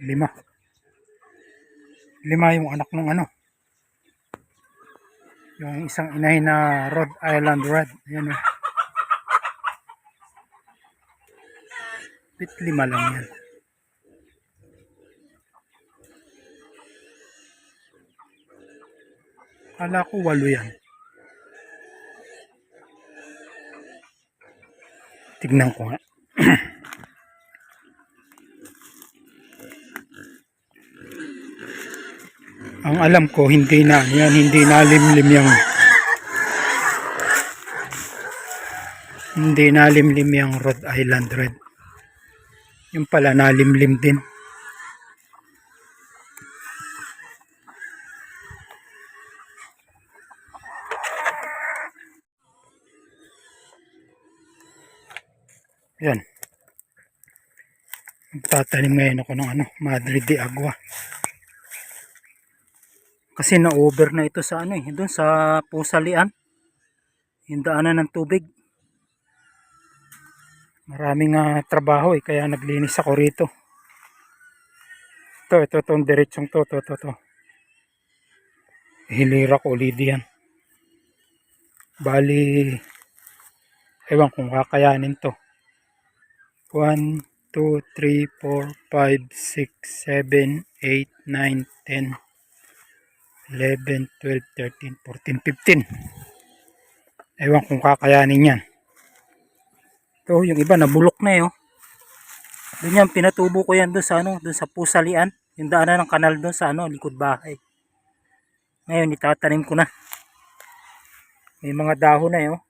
Lima. Lima yung anak ng ano. Yung isang inahin na Rhode Island Red. Ayan o. Bit lima lang yan. Kala ko walo yan. Tignan ko nga. Ang alam ko, hindi na. Yan, hindi na limlim yung... Hindi na limlim yung Rhode Island Red. Yung pala, nalimlim din. Yan. Magtatanim ngayon ako ng ano, Madre de Agua. Kasi na-over na ito sa ano eh, doon sa Pusalian. Yung daanan ng tubig. Maraming ah, trabaho eh, kaya naglinis ako rito. Ito, ito, itong diretsong to, to, to, to. Hilira ko ulit yan. Bali, ewan kung kakayanin to. 1, 2, 3, 4, 5, 6, 7, 8, 9, 10, 11, 12, 13, 14, 15. Ewan kung kakayanin yan. Ito, yung iba nabulok na eh. Oh. Doon yan, pinatubo ko yan doon sa ano, doon sa pusalian. Yung daanan ng kanal doon sa ano, likod bahay. Ngayon, itatanim ko na. May mga dahon na eh. Oh.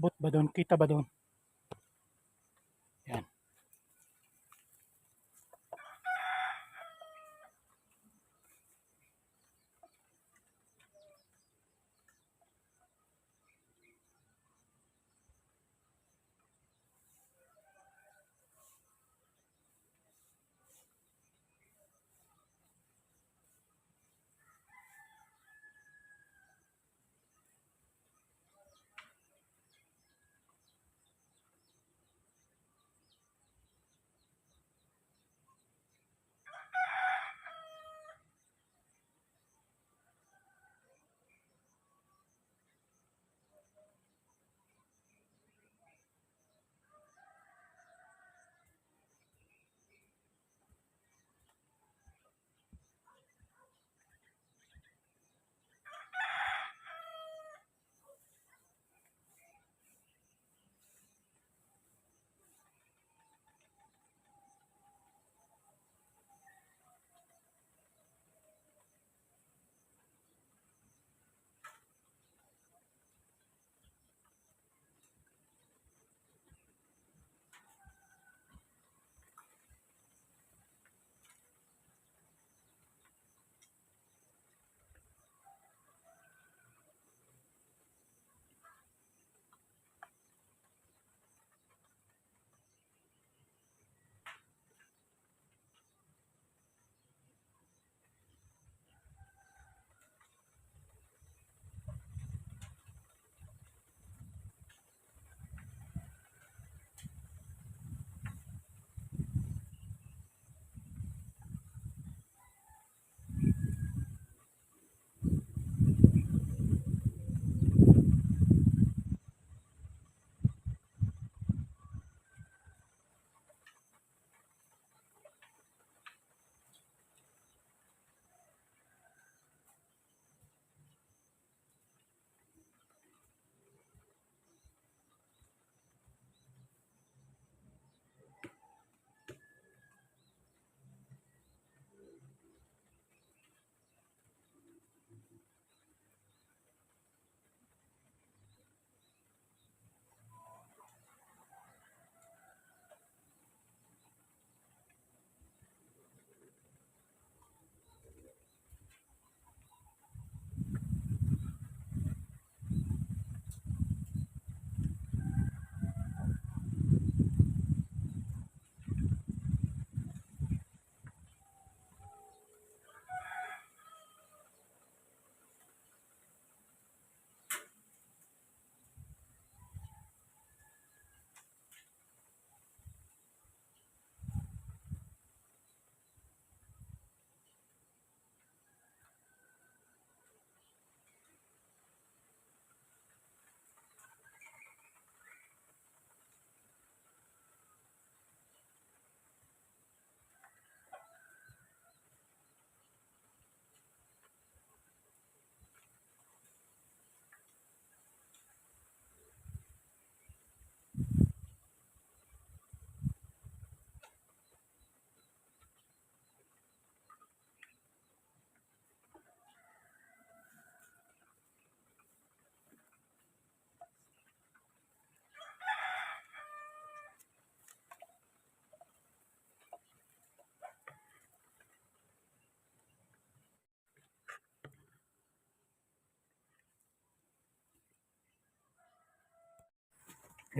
Abot ba doon? Kita ba doon?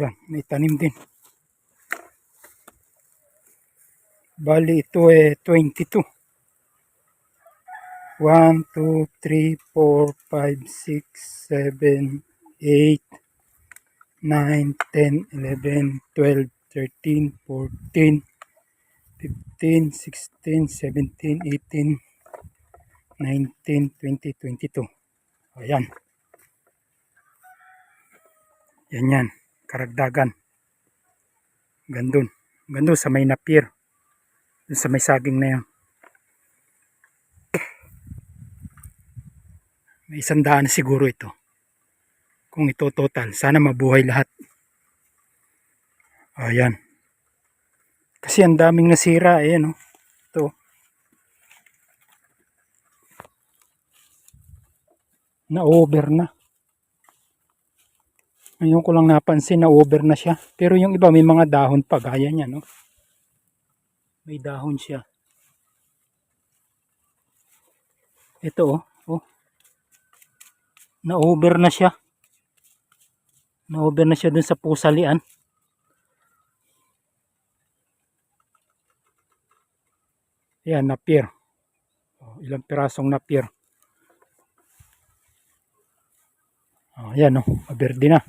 Yan, may tanim din. Bali, ito eh 22. 1, 2, 3, 4, 5, 6, 7, 8, 9, 10, 11, 12, 13, 14, 15, 16, 17, 18, 19, 20, 22. Ayan. Yan yan. Karagdagan. Gandun. Gandun sa may napier. Dun sa may saging na yan. May isang daan na siguro ito. Kung ito total. Sana mabuhay lahat. Ayan. Kasi ang daming nasira. Ayan o. Ito. Na-over na. Ngayon ko lang napansin na over na siya. Pero yung iba may mga dahon pa. Gaya niya no. May dahon siya. Ito oh. oh. Na-over na siya. Na-over na siya dun sa pusalian. Yan, napier. Oh, ilang pirasong napier. Oh, yan oh, maberde na.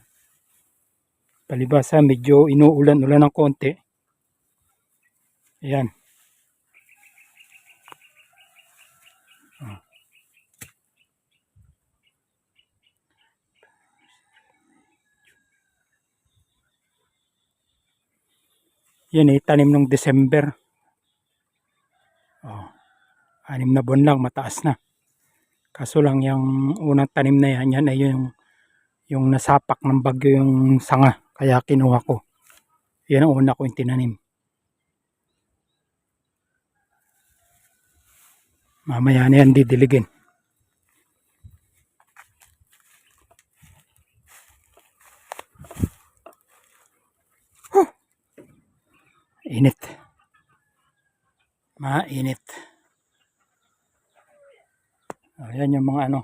Palibasa, medyo inuulan-ulan ng konti. Ayan. Yan eh, tanim ng December. Oh. Anim na buwan lang, mataas na. Kaso lang yung unang tanim na yan, yan ay yung, yung nasapak ng bagyo yung sanga. Kaya kinuha ko. Yan ang una ko yung tinanim. Mamaya na yan didiligin. Huh. Init. Mainit. Ayan yung mga ano.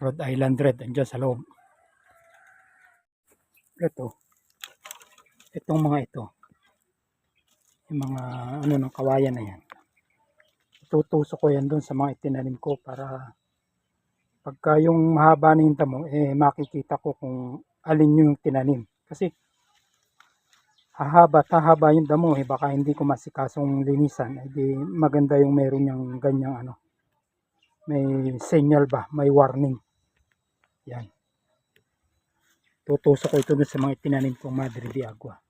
Rhode Island Red. Andyan sa loob. Ito. Itong mga ito. Yung mga ano ng kawayan na yan. Tutusok ko yan doon sa mga itinanim ko para pagka yung mahaba na yung damo, eh makikita ko kung alin yung tinanim. Kasi hahaba at hahaba yung damo, eh baka hindi ko masikasong linisan. Eh di maganda yung meron yung ganyang ano. May signal ba? May warning. Yan. Tutusok ko ito doon sa mga itinanim kong Madre de Agua.